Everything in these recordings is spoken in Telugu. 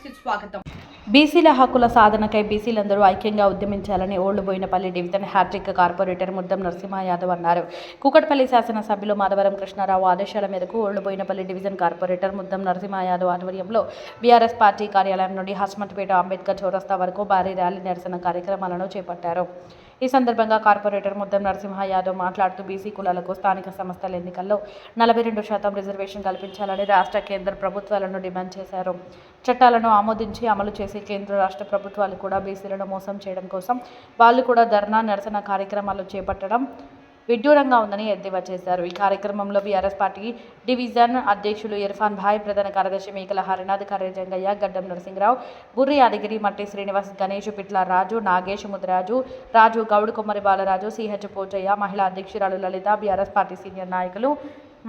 స్వాగతం. బీసీల హక్కుల సాధనకై బీసీలందరూ ఐక్యంగా ఉద్యమించాలని old Boinpally division hat trick corporator Muddam Narasimha Yadav అన్నారు. కూకట్పల్లి శాసనసభ్యులు మాధవరం కృష్ణారావు ఆదేశాల మేరకు old Boinpally division corporator Muddam Narasimha Yadav ఆధ్వర్యంలో బీఆర్ఎస్ పార్టీ కార్యాలయం నుండి హస్మత్పేట అంబేద్కర్ చౌరస్తా వరకు భారీ ర్యాలీ నిరసన కార్యక్రమాలను చేపట్టారు. ఈ సందర్భంగా కార్పొరేటర్ ముద్దం నరసింహ యాదవ్ మాట్లాడుతూ బీసీ కులాలకు స్థానిక సంస్థల ఎన్నికల్లో నలభై రెండు శాతం రిజర్వేషన్ కల్పించాలని రాష్ట్ర కేంద్ర ప్రభుత్వాలను డిమాండ్ చేశారు. చట్టాలను ఆమోదించి అమలు చేసి కేంద్ర రాష్ట్ర ప్రభుత్వాలు కూడా బీసీలను మోసం చేయడం కోసం వాళ్ళు కూడా ధర్నా నిరసన కార్యక్రమాలు చేపట్టడం విడ్డూరంగా ఉందని ఎద్దేవా చేశారు. ఈ కార్యక్రమంలో బీఆర్ఎస్ పార్టీ డివిజన్ అధ్యక్షులు ఇర్ఫాన్ భాయ్ ప్రధాన కార్యదర్శి మేకల హరినాథ్ రంగయ్య గడ్డం నరసింహరావు బుర్రి యాదగిరి మట్టి శ్రీనివాస్ గణేష్ పిట్ల రాజు నాగేష్ ముదిరాజు రాజు గౌడ్ కొమ్మరి బాలరాజు సిహెచ్ పోచయ్య మహిళా అధ్యక్షురాలు లలిత బీఆర్ఎస్ పార్టీ సీనియర్ నాయకులు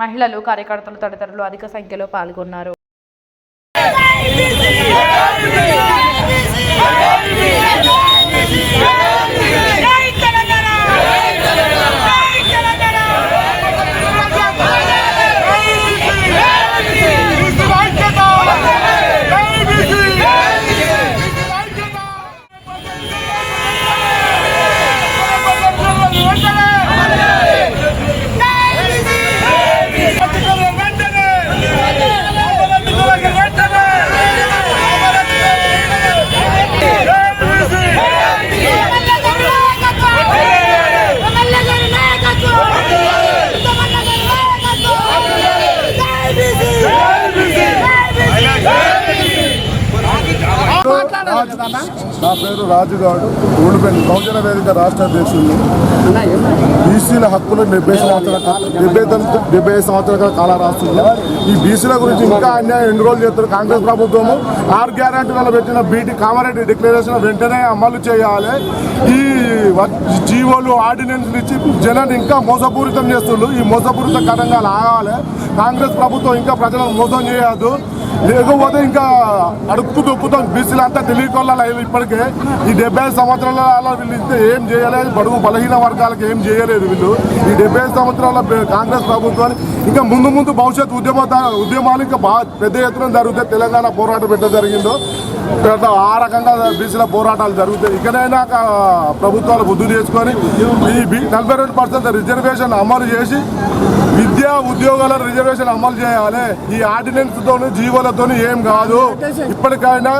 మహిళలు కార్యకర్తలు తదితరులు అధిక సంఖ్యలో పాల్గొన్నారు. నా పేరు రాజుగాడు. ఊడిపల్లి బహుజన వేదిక రాష్ట్ర అధ్యక్షుడు. బీసీల హక్కులు డెబ్బై సంవత్సరాల డెబ్బై తొమ్మిది డెబ్బై ఐదు సంవత్సరాల కాల రాష్ట్రంలో ఈ బీసీల గురించి ఇంకా అన్యాయం ఎన్ని రోజులు చేస్తారు కాంగ్రెస్ ప్రభుత్వము? ఆర్ గ్యారంటీలలో పెట్టిన బీటీ కామారెడ్డి డిక్లరేషన్ వెంటనే అమలు చేయాలి. ఈ జీవోలు ఆర్డినెన్స్ ఇచ్చి జనాన్ని ఇంకా మోసపూరితం చేస్తుండ్రు ఈ మోసపూరిత కరంగా ఆగాలి కాంగ్రెస్ ప్రభుత్వం ఇంకా ప్రజలను మోసం చేయదు. లేకపోతే ఇంకా అడుక్కు దొక్కుతాం బీసీలు అంతా తెలియకోవాలి ఇప్పటికే. ఈ డెబ్బై ఐదు సంవత్సరాల వీళ్ళు ఇంత ఏం చేయలేదు. బడుగు బలహీన వర్గాలకు ఏం చేయలేదు వీళ్ళు. ఈ డెబ్బై ఐదు సంవత్సరాల కాంగ్రెస్ ప్రభుత్వాన్ని ఇంకా ముందు ముందు భవిష్యత్ ఉద్యమ ఉద్యమాలు ఇంకా బాగా పెద్ద ఎత్తున జరిగితే తెలంగాణ పోరాటం పెట్టడం జరిగిందో ఆ రకంగా బీసీల పోరాటాలు జరుగుతాయి. ఇకనైనా ప్రభుత్వాలు బుద్ధి చేసుకొని ఈ నలభై రెండు పర్సెంట్ రిజర్వేషన్ అమలు చేసి విద్యా ఉద్యోగాల రిజర్వేషన్ అమలు చేయాలి. ఈ ఆర్డినెన్స్ తోని జీవోలతోని ఏం కాదు. ఇప్పటికైనా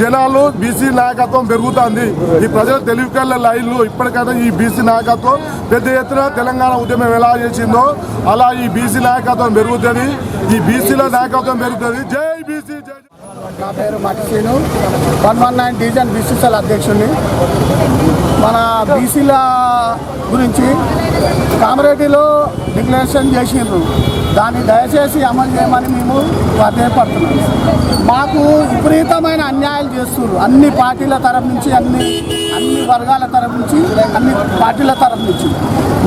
జనాలు బీసీ నాయకత్వం పెరుగుతుంది. ఈ ప్రజల తెలివికల్ల లైన్లు ఇప్పటికైనా ఈ బీసీ నాయకత్వం పెద్ద ఎత్తున తెలంగాణ ఉద్యమం ఎలా చేసిందో అలా ఈ బీసీ నాయకత్వం పెరుగుతుంది. ఈ బీసీల నాయకత్వం పెరుగుతుంది. జై బీసీ జై నా పేరు Mattisrinu one one nine division BCCL అధ్యక్షుడిని. మన బీసీల గురించి కామరెడ్డిలో డిక్లరేషన్ చేసిండ్రు. దాన్ని దయచేసి అమలు చేయమని మేము ప్రాధాన్యపడుతున్నాం మాకు విపరీతమైన అన్యాయాలు చేస్తున్నారు అన్ని పార్టీల తరఫు నుంచి అన్ని అన్ని వర్గాల తరఫు నుంచి అన్ని పార్టీల తరఫు నుంచి.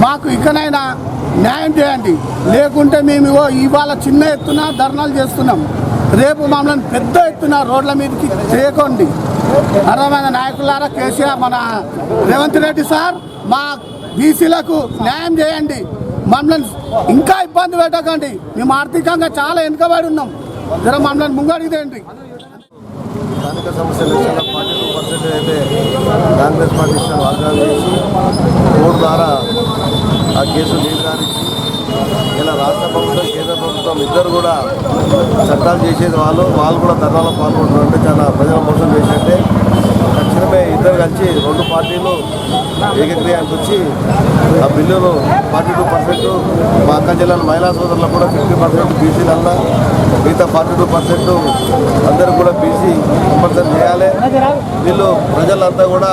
మాకు ఇకనైనా న్యాయం చేయండి. లేకుంటే మేము ఇవాళ చిన్న ఎత్తున ధర్నాలు చేస్తున్నాం. రేపు మమ్మల్ని పెద్ద ఎత్తున రోడ్ల మీదకి చేయకండి అర్హమైన నాయకులారా కేసీఆర్ మన రేవంత్ రెడ్డి సార్ మా బీసీలకు న్యాయం చేయండి. మమ్మల్ని ఇంకా ఇబ్బంది పెట్టకండి. మేము ఆర్థికంగా చాలా వెనుకబడి ఉన్నాం. జర మమ్మల్ని ముంగడికి స్థానిక సమస్యల విషయంలో ఫార్టీ టూ పర్సెంట్ అయితే కాంగ్రెస్ పార్టీ ఇచ్చిన వాగ్దానం చేసి కోర్టు ద్వారా ఆ కేసు నిర్ధారించి ఇలా రాష్ట్ర ప్రభుత్వం కేంద్ర ప్రభుత్వం ఇద్దరు కూడా చట్టాలు చేసేది వాళ్ళు వాళ్ళు కూడా ధర్నాలో పాల్గొంటున్నారు. అంటే చాలా ప్రజల మోసం చేసినట్టే తక్షణమే ఇద్దరు కలిసి రెండు పార్టీలు ఏకగ్రీయానికి వచ్చి ఆ బిల్లులో ఫార్టీ టూ పర్సెంట్ మా అక్క జిల్లాల మహిళా సోదరులకు కూడా ఫిఫ్టీ పర్సెంట్ బీసీలల్లా మిగతా ఫార్టీ టూ పర్సెంట్ అందరూ కూడా బీసీ కంపల్సరీ చేయాలి. వీళ్ళు ప్రజలంతా కూడా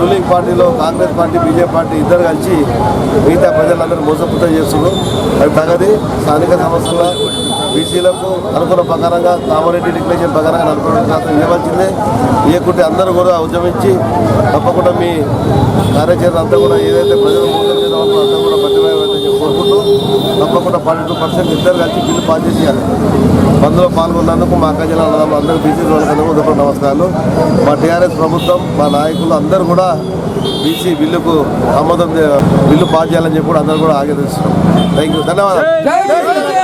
రూలింగ్ పార్టీలో కాంగ్రెస్ పార్టీ బీజేపీ పార్టీ ఇద్దరు కలిసి మిగతా ప్రజలందరూ మోసపుతం చేస్తున్నారు. అది తగది స్థానిక సమస్యల బీసీలకు అనుకున్న ప్రకారంగా కామారెడ్డి డిక్లరేషన్ ప్రకారంగా నలభై రెండు శాతం ఇవ్వాల్సిందే ఇవ్వకుంటే అందరూ కూడా ఉద్యమించి తప్పకుండా మీ కార్యాచరణ అంతా కూడా ఏదైతే ప్రజలు మోసం అంతా కూడా ప్రతిభావంతం కోరుకుంటూ తప్పకుండా ఫార్టీ టూ పర్సెంట్ ఇద్దరు కలిసి బిల్లు పాస్ చేసేయాలి. అందులో పాల్గొన్నందుకు మా అక్క జిల్లా అందరూ బీసీ వాళ్ళకందరూ ఉదయం నమస్కారాలు. మా టీఆర్ఎస్ ప్రభుత్వం మా నాయకులు అందరూ కూడా బీసీ బిల్లుకు ఆమోదం బిల్లు పాస్ చేయాలని చెప్పి కూడా అందరూ కూడా ఆగ్రహిస్తున్నాం థ్యాంక్ యూ ధన్యవాదాలు